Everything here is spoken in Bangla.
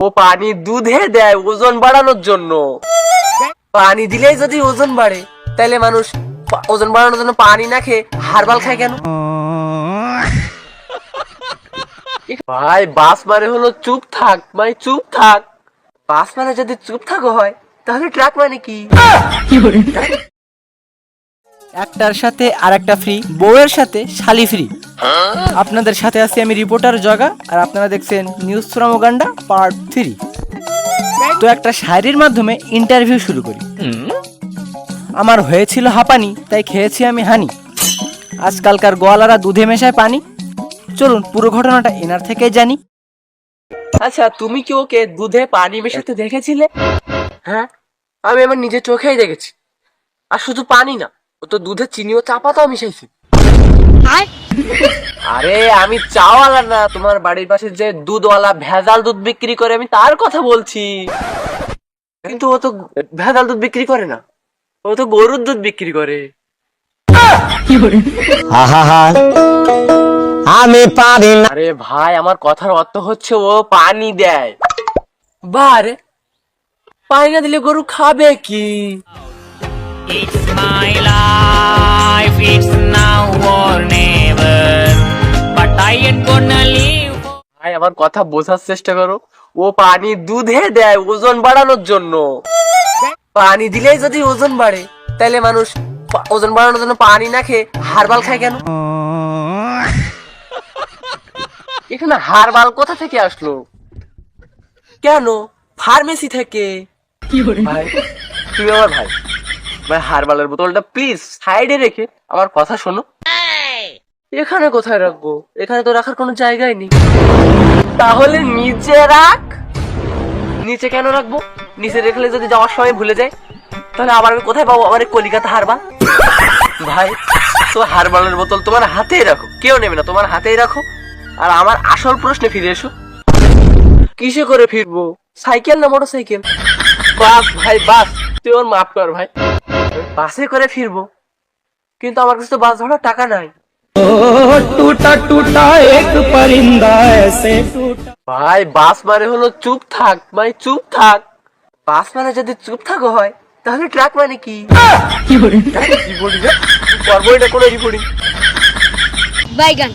ও পানি দুধে দেয় ওজন বাড়ানোর জন্য। পানি দিলেই যদি ওজন বাড়ে তাহলে মানুষ ওজন বাড়ানোর জন্য পানি না খেয়ে হারবাল খায় কেন? ভাই, বাস মানে হলো চুপ থাক, ভাই, চুপ থাক। বাস মানে যদি চুপ থাকো হয়, তাহলে ট্রাক মানে কি? একটার সাথে আর একটা ফ্রি বউয়ের সাথে শালি ফ্রি আপনাদের সাথে আছি আমি রিপোর্টার জগা, আর আপনারা দেখছেন নিউজ শ্রমগান্ডা পার্ট থ্রি। তো একটা শায়রির মাধ্যমে ইন্টারভিউ শুরু করি। আমার হয়েছিল হাঁপানি, তাই খেয়েছি আমি হানি। আজকালকার গোয়ালারা দুধে মেশায় পানি। চলুন, পুরো ঘটনাটা এনার থেকে জানি। আচ্ছা তুমি কি ওকে দুধে পানি মেশাতে দেখেছিলে? হ্যাঁ আমি আমার নিজের চোখেই দেখেছি। আর শুধু পানি না, ও তো দুধে চিনি ও চা পাতাও মিশাইছে। আরে আমি চাওয়ালা না। তোমার বাড়ির পাশে যে দুধওয়ালা ভেজাল দুধ বিক্রি করে আমি তার কথা বলছি। কিন্তু ও তো ভেজাল দুধ বিক্রি করে না। ও তো গরুর দুধ বিক্রি করে। আমি পারি না। আরে ভাই আমার কথার অর্থ হচ্ছে ও পানি দেয়। বারে পানি না দিলে গরু খাবে কি? It's my life, ভাই, আমার কথা বোঝার চেষ্টা করো। ও পানি দুধে দেয় ওজন বাড়ানোর জন্য। পানি দিলেই যদি ওজন বাড়ে তাহলে মানুষ ওজন বাড়ানোর জন্য পানি না খেয়ে হারবাল খায় কেন? এখানে হারবাল কোথা থেকে আসলো? কেন? ফার্মেসি থেকে। কি ভাই তুমি আমার ভাই। ভাই, হারবালের বোতলটা প্লিজ সাইডে রেখে আমার কথা শোনো। এখানে কোথায় রাখব? এখানে তো রাখার কোনো জায়গাই নেই। তাহলে নিচে রাখ। নিচে কেন রাখব? নিচে রেখলে যদি যাওয়ার সময় ভুলে যাই তাহলে আবার আমি কোথায় পাবো? আমার কলিকাতা হারবাল ভাই তো হারবালের বোতল তোমার হাতেই রাখো। কেউ নেবে না, তোমার হাতেই রাখো। আর আমার আসল প্রশ্নে ফিরে এসো। কিসে করে ফিরবো? সাইকেল না মোটর সাইকেল বাস ভাই, বাস। তুই ওর মাফ কর ভাই। বাসে করে ফিরবো। কিন্তু আমার কাছে তো বাস ধরার টাকা নাই। টুটা টুটা এক পরিন্দা এসে ভাই বাস মানে হলো চুপ থাক ভাই চুপ থাক। বাস মানে যদি চুপ থাকো হয় তাহলে ট্রাক মানে কি? কি বলি? রে? করব? এটা কোনো রিপোর্টিং বাইগান